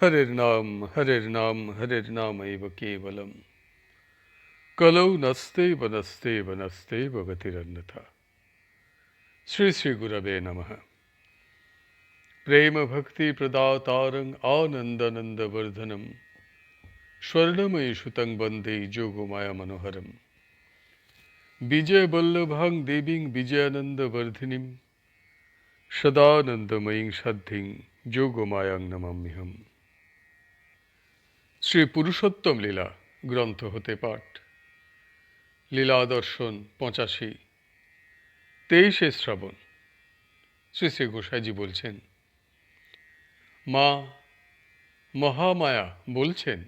हरिर्नाम हरिर्नाम हरिर्नामैव केवलम। कलौ नस्ते वनस्ते वनस्ते भगतिरन्नथा श्री श्री गुरवे नमः। प्रेम भक्ति प्रदातारं वर्धनम स्वर्णमयी सुतं वंदे जोगोमाया मनोहरम् विजयवल्लभां सदानंदमयी विजयानन्दवर्धिनीं। सदानन्दमयीं सद्धिं योगमायां नमाम्यहम्। শ্রী পুরুষোত্তম লীলা গ্রন্থ হতে পাঠ। লীলা দর্শন পঁচাশি। তেইশে শ্রাবণ। শ্রী শ্রী গোসাইজি বলছেন, মা, মহামায়া বলছেন,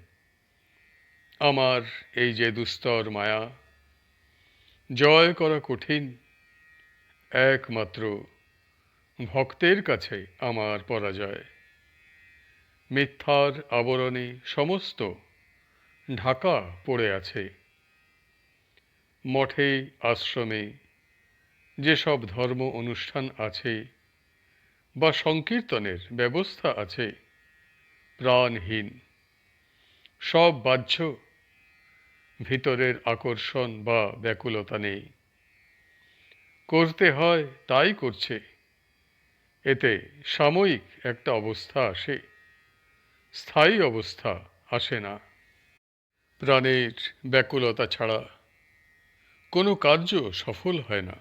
আমার এই যে দুস্তর মায়া, জয় করা কঠিন, একমাত্র ভক্তের কাছে আমার পরাজয়। মিথ্যার আবরণে সমস্ত ঢাকা পড়ে আছে। মঠে আশ্রমে যেসব ধর্ম অনুষ্ঠান আছে বা সংকীর্তনের ব্যবস্থা আছে, প্রাণহীন। সব বাহ্য ভিতরের আকর্ষণ বা ব্যাকুলতা নেই। করতে হয় তাই করছে। এতে সাময়িক একটা অবস্থা আসে। স্থায়ী অবস্থা আসে না। প্রাণের ব্যাকুলতা ছাড়া কোনো কার্য সফল হয় না।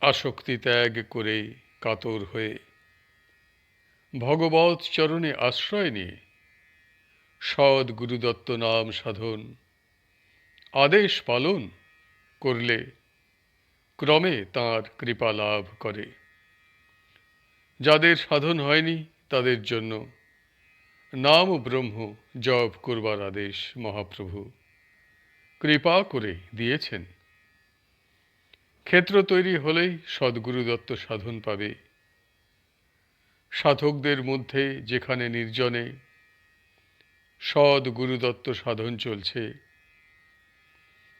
আসক্তি ত্যাগ করে কাতর হয়ে ভগবত চরণে আশ্রয় নিয়ে সদ গুরুদত্ত নাম সাধন, আদেশ পালন করলে ক্রমে তার কৃপা লাভ করে। যাদের সাধন হয়নি তাদের জন্য নাম ব্রহ্ম জপ করবার আদেশ মহাপ্রভু। কৃপা করে দিয়েছেন। ক্ষেত্র তৈরি হলেই সদ্গুরু দত্ত সাধন পাবে। সাধকদের মধ্যে যেখানে নির্জনে সদ গুরুদত্ত সাধন চলছে,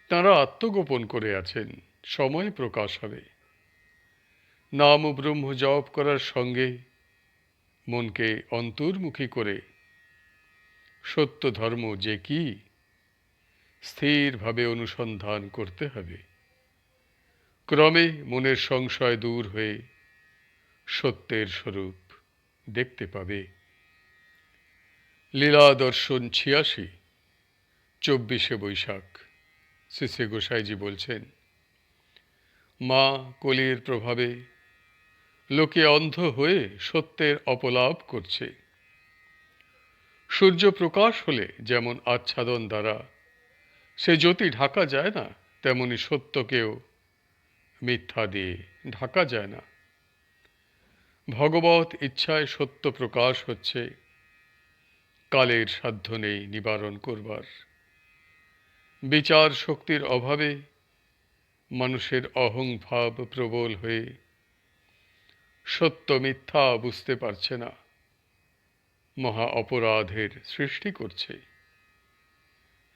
তারা আত্মগোপন করে আছেন, সময় প্রকাশ হবে। নাম ব্রহ্ম জপ করার সঙ্গে মনকে অন্তর্মুখী করে সত্য ধর্ম যে কি, স্থিরভাবে অনুসন্ধান করতে হবে। ক্রমে মনের সংশয় দূর হয়ে সত্যের স্বরূপ দেখতে পাবে। লীলা দর্শন ছিয়াশি, চব্বিশে বৈশাখ শ্রী গোসাইজি বলছেন, মা কলির প্রভাবে লোকে অন্ধ হয়ে সত্যের অপলাপ করছে। সূর্য প্রকাশ হলে যেমন আচ্ছাদন দ্বারা, সে জ্যোতি ঢাকা যায় না, তেমনি সত্যকেও মিথ্যা দিয়ে ঢাকা যায় না। ভগবত ইচ্ছায় সত্য প্রকাশ হচ্ছে, কালের সাধ্য নেই নিবারণ করবার। বিচার শক্তির অভাবে মানুষের অহংভাব প্রবল হয়ে সত্য মিথ্যা বুঝতে পারছে না। মহা অপরাধের সৃষ্টি করছে।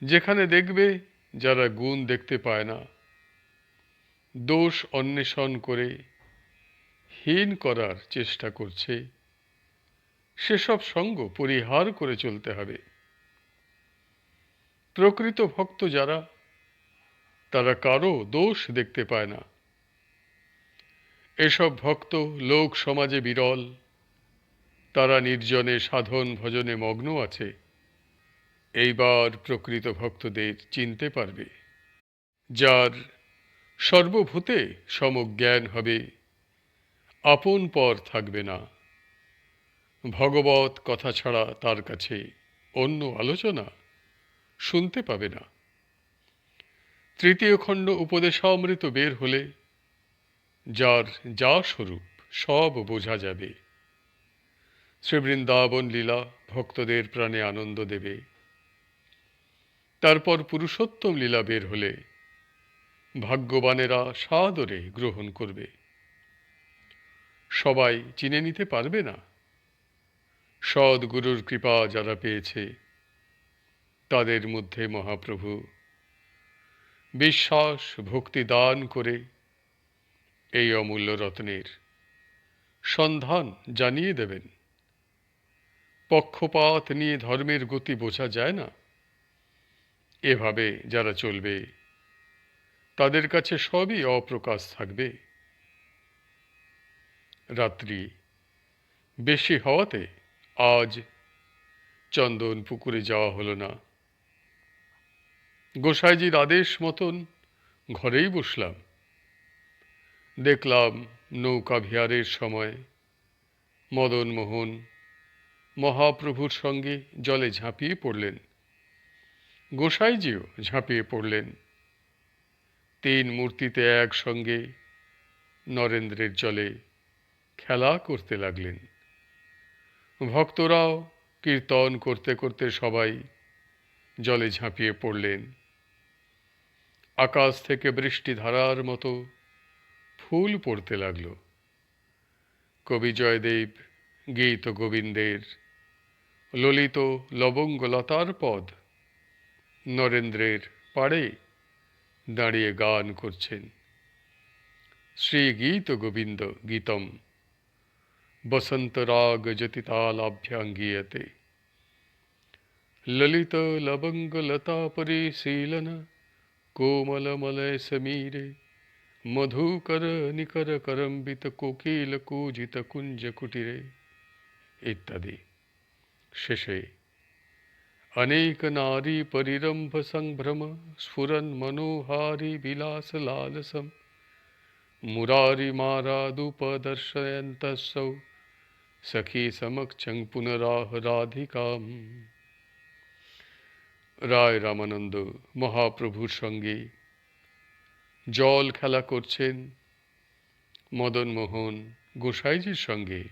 যেখানে দেখবে যারা গুণ দেখতে পায় না। দোষ অন্বেষণ করে হীন করার চেষ্টা করছে। সেসব সঙ্গ পরিহার করে চলতে হবে। প্রকৃত ভক্ত যারা, তারা কারও দোষ দেখতে পায় না। এসব ভক্ত লোক সমাজে বিরল। তারা নির্জনে সাধন ভজনে মগ্ন আছে। এইবার প্রকৃত ভক্তদের চিনতে পারবে। যার সর্বভূতে সমজ্ঞান হবে, আপন পর থাকবে না। ভগবত কথা ছাড়া তার কাছে অন্য আলোচনা শুনতে পাবে না। তৃতীয় খণ্ড উপদেশামৃত বের হলে, যার যা স্বরূপ সব বোঝা যাবে। শ্রীবৃন্দাবন লীলা ভক্তদের প্রাণে আনন্দ দেবে। তারপর পুরুষোত্তম লীলা বের হলে ভাগ্যবানেরা সাদরে গ্রহণ করবে। সবাই চিনে নিতে পারবে না। সদ্গুরুর কৃপা যারা পেয়েছে, তাদের মধ্যে মহাপ্রভু বিশ্বাস, ভক্তি দান করে এই অমূল্য রত্নের সন্ধান জানিয়ে দেবেন। পক্ষপাত নিয়ে ধর্মের গতি বোঝা যায় না। এভাবে যারা চলবে, তাদের কাছে সবই অপ্রকাশ থাকবে। রাত্রি বেশি হওয়াতে আজ চন্দন পুকুরে যাওয়া হলো না। গোসাইজির আদেশ মতন ঘরেই বসলাম। দেখলাম নৌকা বিহারের সময় মদন মোহন মহাপ্রভুর সঙ্গে জলে ঝাঁপিয়ে পড়লেন। গোসাইজিও ঝাঁপিয়ে পড়লেন। তিন মূর্তিতে একসঙ্গে নরেন্দ্রের জলে খেলা করতে লাগলেন। ভক্তরাও কীর্তন করতে করতে সবাই জলে ঝাঁপিয়ে পড়লেন। আকাশ থেকে বৃষ্টি ধারার মতো ফুল পড়তে লাগল। কবি জয়দেব, গীত গোবিন্দের ললিত লবঙ্গলতার পদ। নরেন্দ্রের পাড়ে দাঁড়িয়ে গান করছেন। শ্রী গীত গোবিন্দ গীতম। বসন্ত রাগ যতিতালাভ্যাঙ্গীয়তে ললিত লবঙ্গলতা পরিশীলন। কোমলমলয় সমীরে। মধুকর নিকর করম্বিত কোকিল কুজিত কুঞ্জ কুটিরে। ইত্যাদি। শেষে। অনেক নারী পরিরম্ভ সংভ্রম, স্ফুরন মনোহারী বিলাস লালসম। মুরারি মারাদুপদর্শয়ন্তসৌ সখী সমক্ষং পুনরাহ রাধিকাম। রায় রামানন্দ, মহাপ্রভুর সঙ্গে। জল খেলা করছেন মদনমোহন গোসাইজির সঙ্গে।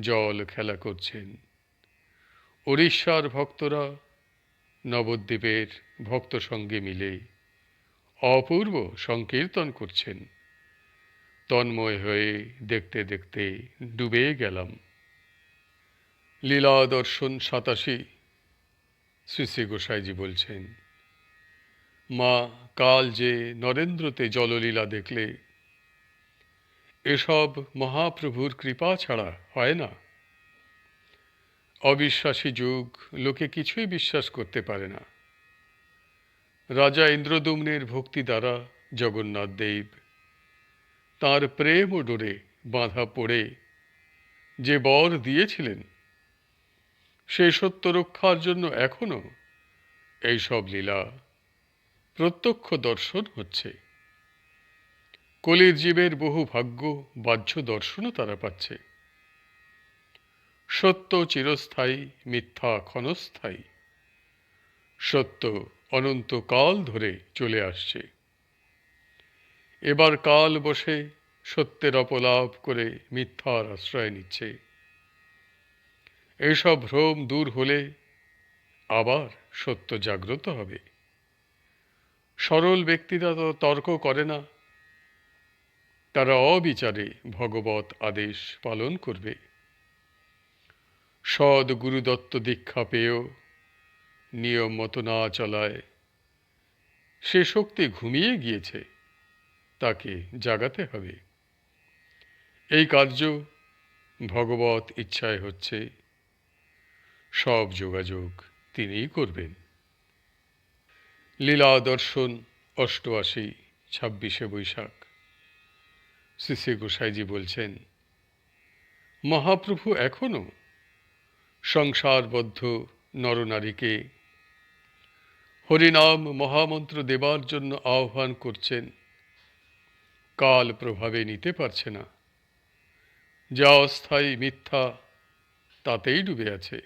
জল খেলা করছেন উড়িষ্যার ভক্তরা নবদ্বীপের ভক্ত সঙ্গে মিলে অপূর্ব সংকীর্তন করছেন। তন্ময় হয়ে দেখতে দেখতে ডুবে গেলাম। লীলা দর্শন সাতাশি, শ্রী শ্রী গোসাইজি বলছেন, মা, কাল যে নরেন্দ্রতে জললীলা দেখলে, এসব মহাপ্রভুর কৃপা ছাড়া হয় না। অবিশ্বাসী যুগ, লোকে কিছুই বিশ্বাস করতে পারে না। রাজা ইন্দ্রদুম্নের ভক্তি দ্বারা জগন্নাথ দেব তাঁর প্রেম ও ডোরে বাঁধা পড়ে, যে বর দিয়েছিলেন সেই সত্য রক্ষার জন্য এখনও এইসব লীলা প্রত্যক্ষ দর্শন হচ্ছে। কলির জীবের বহু ভাগ্য, বাহ্য দর্শনও তারা পাচ্ছে। সত্য চিরস্থায়ী, মিথ্যা ক্ষণস্থায়ী। সত্য অনন্তকাল ধরে চলে আসছে। এবার কাল বসে সত্যের অপলাপ করে মিথ্যার আশ্রয় নিচ্ছে। এইসব ভ্রম দূর হলে আবার সত্য জাগ্রত হবে। সরল ব্যক্তিরা তো তর্ক করে না। তারা অবিচারে ভগবত আদেশ পালন করবে। সদ গুরুদত্ত দীক্ষা পেয়েও নিয়ম মতো না চলায়। সে শক্তি ঘুমিয়ে গিয়েছে, তাকে জাগাতে হবে। এই কার্য ভগবত ইচ্ছায় হচ্ছে। সব যোগাযোগ তিনিই করবেন। লীলা দর্শন অষ্টআশি, ছাব্বিশে বৈশাখ। শ্রী শ্রী গোসাইজি বলছেন, মহাপ্রভু এখনও সংসারবদ্ধ নরনারীকে। হরিনাম মহামন্ত্র দেবার জন্য আহ্বান করছেন। কাল প্রভাবে নিতে পারছে না। যা অস্থায়ী মিথ্যা, তাতেই ডুবে আছে।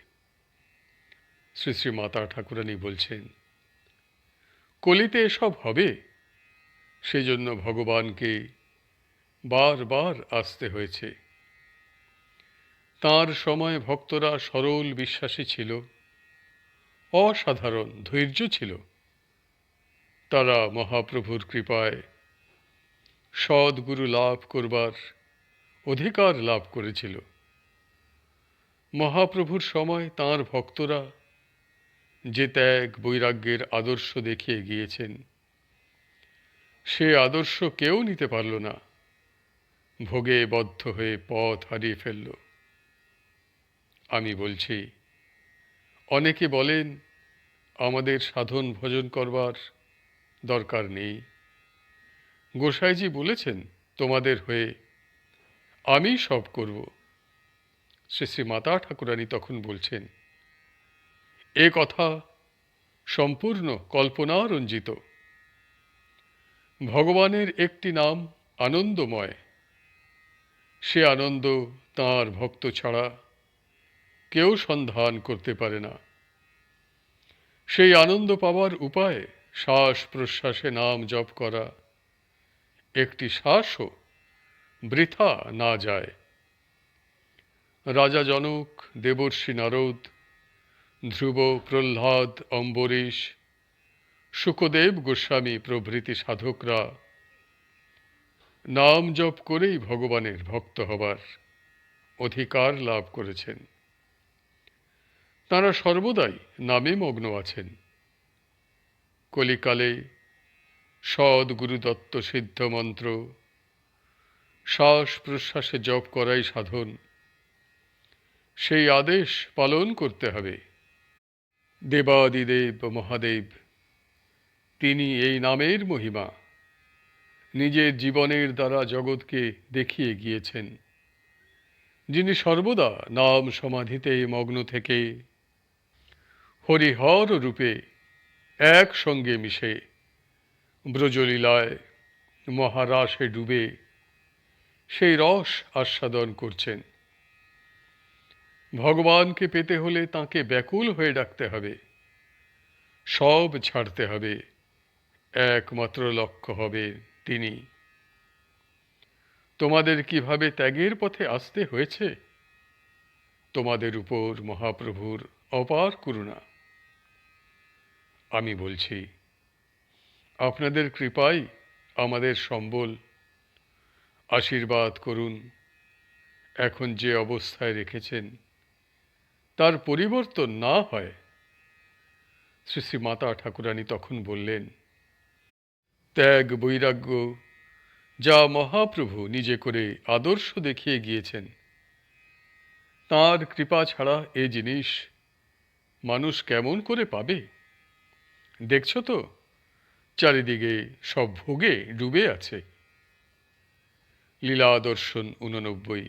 শ্রী শ্রী মাতা ঠাকুরানী বলছেন, কলিতে এসব হবে? সেজন্য ভগবানকে বারবার আসতে হয়েছে। তার সময় ভক্তরা সরল বিশ্বাসী ছিল। অসাধারণ ধৈর্য ছিল। তারা মহাপ্রভুর কৃপায় সদ্গুরু লাভ করবার অধিকার লাভ করেছিল। মহাপ্রভুর সময় তার ভক্তরা যে ত্যাগ বৈরাগ্যের আদর্শ দেখিয়ে গিয়েছেন, সে আদর্শ কেউ নিতে পারল না। ভোগে বদ্ধ হয়ে পথ হারিয়ে ফেলল। আমি বলছি, অনেকে বলেন আমাদের সাধন ভজন করবার দরকার নেই। গোসাইজি বলেছেন তোমাদের হয়ে আমি সব করব। শ্রী শ্রী মাতা ঠাকুরানী তখন বলছেন, এ কথা সম্পূর্ণ কল্পনারঞ্জিত। ভগবানের একটি নাম আনন্দময়, সে আনন্দ তাঁর ভক্ত ছাড়া কেউ সন্ধান করতে পারে না। সেই আনন্দ পাওয়ার উপায় শ্বাস প্রশ্বাসে নাম জপ করা। একটি শ্বাসও বৃথা না যায়। রাজা জনক, দেবর্ষি নারদ, ধ্রুব, প্রহ্লাদ, অম্বরীশ, সুখদেব গোস্বামী প্রভৃতি সাধকরা নাম জপ করেই ভগবানের ভক্ত হবার অধিকার লাভ করেছেন। তারা সর্বদাই নামে মগ্ন আছেন। কলিকালে সদ গুরুদত্ত সিদ্ধ মন্ত্র, শ্বাস প্রশ্বাসে জপ করাই সাধন। সেই আদেশ পালন করতে হবে। দেবাদিদেব মহাদেব, তিনি এই নামের মহিমা। নিজের জীবনের দ্বারা জগৎকে দেখিয়ে গিয়েছেন। যিনি সর্বদা নাম সমাধিতে মগ্ন থেকে হরিহর রূপে একসঙ্গে মিশে, ব্রজলীলায় মহারাসে ডুবে সেই রস আস্বাদন করছেন। ভগবানকে পেতে হলে তাকে ব্যাকুল হয়ে ডাকতে হবে, সব ছাড়তে হবে, একমাত্র লক্ষ্য হবে তিনি। তোমাদের কীভাবে ত্যাগের পথে আসতে হয়েছে? তোমাদের উপর মহাপ্রভুর অপার করুণা। আমি বলছি, আপনাদের কৃপাই আমাদের সম্বল। আশীর্বাদ করুন, এখন যে অবস্থায় রেখেছেন, তার পরিবর্তন না হয়। শ্রী শ্রী মাতা ঠাকুরানী তখন বললেন, ত্যাগ বৈরাগ্য, যা মহাপ্রভু নিজে করে আদর্শ দেখিয়ে গিয়েছেন, তার কৃপা ছাড়া এ জিনিস মানুষ কেমন করে পাবে? দেখছ তো? চারিদিকে সব ভোগে ডুবে আছে। লীলা দর্শন উননব্বই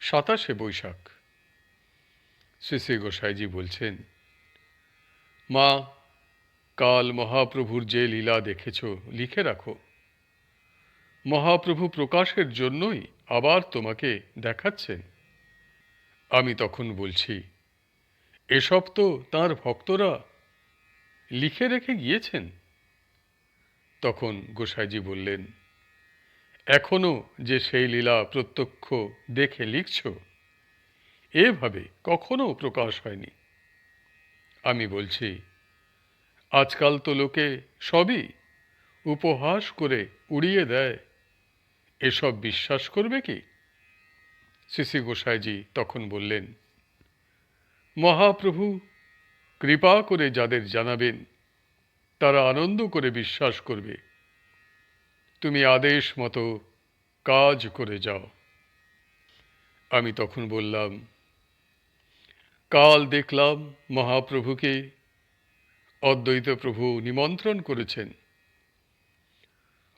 সাতাশে বৈশাখ। শ্রী শ্রী গোসাইজি বলছেন, মা, কাল মহাপ্রভুর যে লীলা দেখেছ, লিখে রাখো। মহাপ্রভু প্রকাশের জন্যই আবার তোমাকে দেখাচ্ছেন। আমি তখন বলছি, এসব তো তার ভক্তরা লিখে রেখে গিয়েছেন? তখন গোসাইজি বললেন, এখনও যে সেই লীলা প্রত্যক্ষ দেখে লিখছ এভাবে কখনো প্রকাশ হয়নি। আমি বলছি, আজকাল তো লোকে সবই উপহাস করে উড়িয়ে দেয়। এসব বিশ্বাস করবে কি? শ্রী গোসাইজি তখন বললেন, মহাপ্রভু কৃপা করে যাদের জানাবেন, তারা আনন্দ করে বিশ্বাস করবে। তুমি আদেশ মতো কাজ করে যাও। আমি তখন বললাম, কাল দেখলাম মহাপ্রভুকে অদ্বৈত প্রভু নিমন্ত্রণ করেছেন।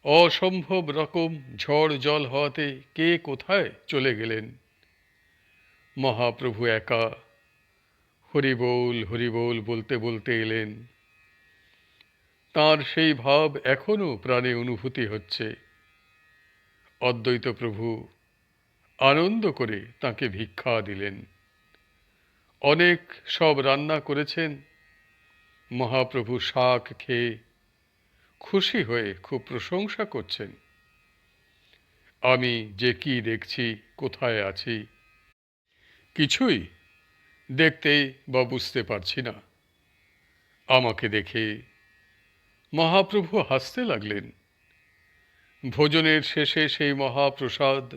অসম্ভব রকম ঝড় জল হওয়াতে কে কোথায় চলে গেলেন? মহাপ্রভু একা হরিবোল হরিবোল বলতে বলতে এলেন। তার সেই ভাব এখনও প্রাণে অনুভূতি হচ্ছে। অদ্বৈত প্রভু আনন্দ করে তাকে ভিক্ষা দিলেন। অনেক সব রান্না করেছেন। মহাপ্রভু শাক খেয়ে খুশি হয়ে খুব প্রশংসা করছেন। আমি যে কি দেখছি, কোথায় আছি? কিছুই দেখতেই বা বুঝতে পারছি না। আমাকে দেখে মহাপ্রভু হাসতে লাগলেন। ভোজনের শেষে সেই মহাপ্রসাদ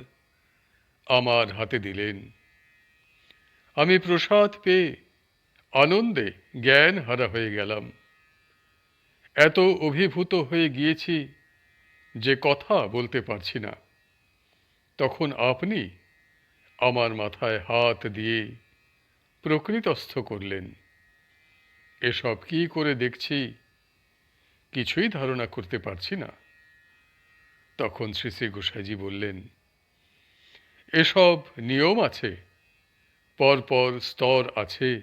আমার হাতে দিলেন। আমি প্রসাদ পেয়ে আনন্দে জ্ঞান হারা হয়ে গেলাম। এত অভিভূত হয়ে গিয়েছি যে কথা বলতে পারছি না। তখন আপনি আমার মাথায় হাত দিয়ে প্রকৃতস্থ করলেন। এসব কি করে দেখছি? কিছুই ধারণা করতে পারছি না। তখন শ্রী শ্রী গোসাইজি বললেন, এসব নিয়ম আছে, পরপর স্তর আছে।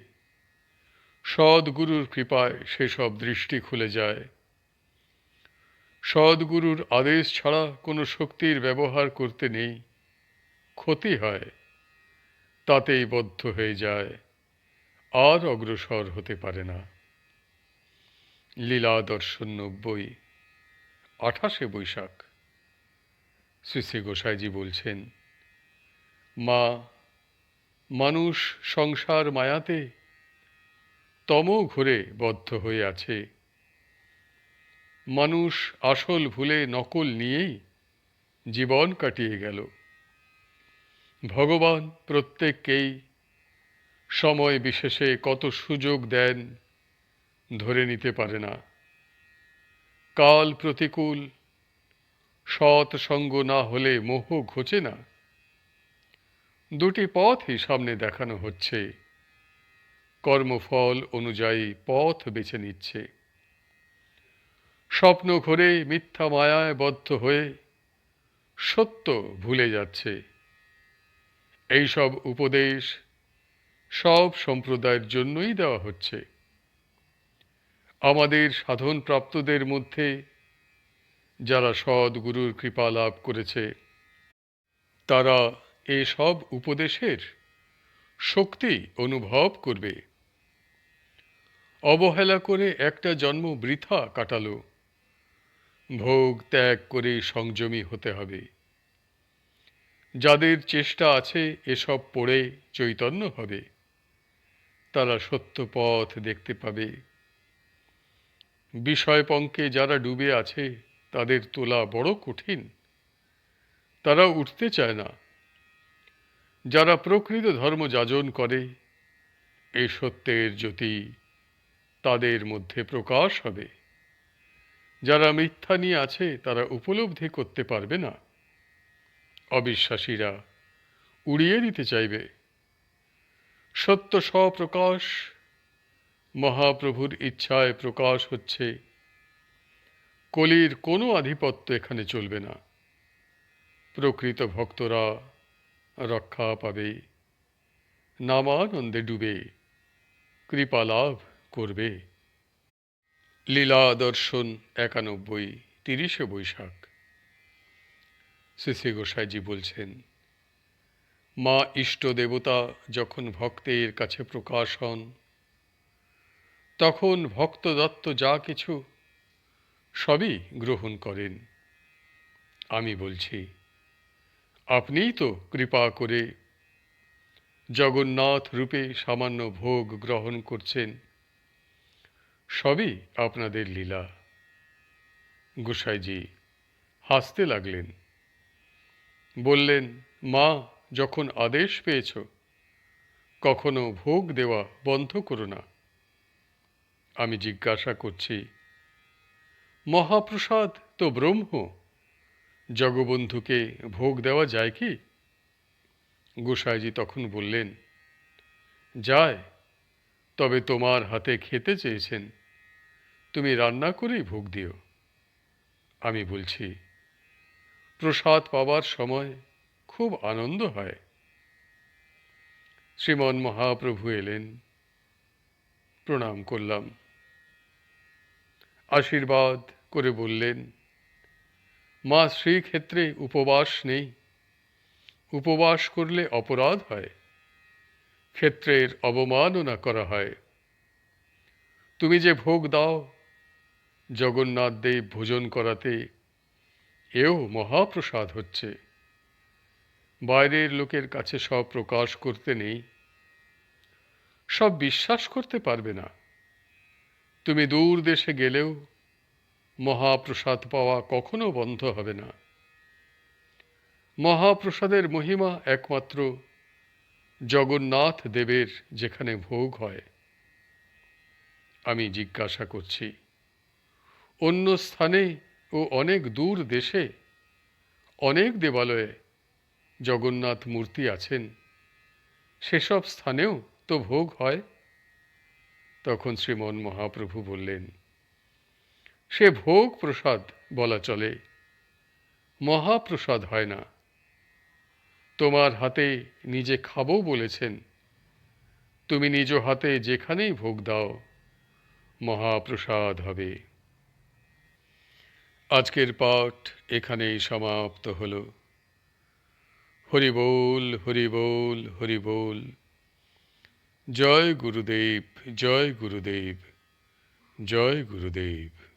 সদ্গুরুর কৃপায় সেসব দৃষ্টি খুলে যায়। সদ্গুরুর আদেশ ছাড়া কোনো শক্তির ব্যবহার করতে নেই। ক্ষতি হয়, তাতেই বদ্ধ হয়ে যায়। আর অগ্রসর হতে পারে না। লীলা দর্শন নব্বই, আঠাশে বৈশাখ। শ্রী শ্রী গোসাইজি বলছেন, মা, মানুষ সংসার মায়াতে তম ঘুরে বদ্ধ হয়ে আছে। মানুষ আসল ভুলে নকল নিয়েই জীবন কাটিয়ে গেল। ভগবান প্রত্যেককেই সময় বিশেষে কত সুযোগ দেন ধরে নিতে পারে না। কাল প্রতিকূল, সৎ সঙ্গ না হলে মোহ ঘোচে না। দুটি পথই সামনে দেখানো হচ্ছে। কর্মফল অনুযায়ী পথ বেছে নিচ্ছে। স্বপ্ন ঘরে মিথ্যা মায়ায় বদ্ধ হয়ে সত্য ভুলে যাচ্ছে। এইসব উপদেশ সব সম্প্রদায়ের জন্যই দেওয়া হচ্ছে। আমাদের সাধন প্রাপ্তদের মধ্যে যারা সদ্গুরুর কৃপা লাভ করেছে, তারা এসব উপদেশের শক্তি অনুভব করবে। অবহেলা করে একটা জন্ম বৃথা কাটালো। ভোগ ত্যাগ করে সংযমী হতে হবে। যাদের চেষ্টা আছে এসব পড়ে চৈতন্য হবে। তারা সত্য পথ দেখতে পাবে। বিষয়পঙ্কে যারা ডুবে আছে, তাদের তোলা বড় কঠিন। তারা উঠতে চায় না। যারা প্রকৃত ধর্ম যাজন করে এই সত্যের জ্যোতি তাদের মধ্যে প্রকাশ হবে। যারা মিথ্যা নিয়ে আছে, তারা উপলব্ধি করতে পারবে না। অবিশ্বাসীরা উড়িয়ে দিতে চাইবে। সত্য স্বপ্রকাশ মহাপ্রভুর ইচ্ছায় প্রকাশ হচ্ছে। কলির কোনো আধিপত্য এখানে চলবে না। প্রকৃত ভক্তরা রক্ষা পাবে, নামানন্দে ডুবে, কৃপা লাভ করবে। লীলা দর্শন একানব্বই, তিরিশে বৈশাখ। শ্রী শ্রী গোসাইজি বলছেন মা ইষ্ট দেবতা যখন ভক্তের কাছে প্রকাশ হন, তখন ভক্ত দত্ত যা কিছু সবই গ্রহণ করেন। আমি বলছি, আপনিই তো কৃপা করে জগন্নাথ রূপে সামান্য ভোগ গ্রহণ করছেন, সবই আপনাদের লীলা। গোসাইজি হাসতে লাগলেন, বললেন, মা যখন আদেশ পেয়েছ, কখনো ভোগ দেওয়া বন্ধ করো না। আমি জিজ্ঞাসা করছি, মহাপ্রসাদ তো ব্রহ্ম, জগবন্ধুকে ভোগ দেওয়া যায় কি? গোসাইজি তখন বললেন, যায়, তবে তোমার হাতে খেতে চেয়েছেন, তুমি রান্না করেই ভোগ দিও। আমি বলছি, প্রসাদ পাবার সময় খুব আনন্দ হয়। শ্রীমন মহাপ্রভু এলেন। প্রণাম করলাম। আশীর্বাদ করে বললেন, মা শ্রীক্ষেত্রে উপবাস নেই। উপবাস করলে অপরাধ হয়। ক্ষেত্রের অবমাননা করা হয়। তুমি যে ভোগ দাও, জগন্নাথ দেব ভোজন করাতে এও মহাপ্রসাদ হচ্ছে। বাইরের লোকের কাছে সব প্রকাশ করতে নেই। সব বিশ্বাস করতে পারবে না। তুমি দূর দেশে গেলেও মহাপ্রসাদ পাওয়া কখনো বন্ধ হবে না। মহাপ্রসাদের মহিমা একমাত্র জগন্নাথ দেবের যেখানে ভোগ হয়। আমি জিজ্ঞাসা করছি, অন্য স্থানে ও অনেক দূর দেশে অনেক দেবালয়ে জগন্নাথ মূর্তি আছেন, সেসব স্থানেও তো ভোগ হয়। তখন শ্রীমন মহাপ্রভু বললেন, সে ভোগ প্রসাদ বলা চলে, মহাপ্রসাদ হয় না। তোমার হাতে নিজে খাব বলেছেন, তুমি নিজ হাতে যেখানেই ভোগ দাও, মহাপ্রসাদ হবে। আজকের পাঠ এখানেই সমাপ্ত হল। হরি বল হরি বল হরি বল জয় গুরুদেব জয় গুরুদেব জয় গুরুদেব।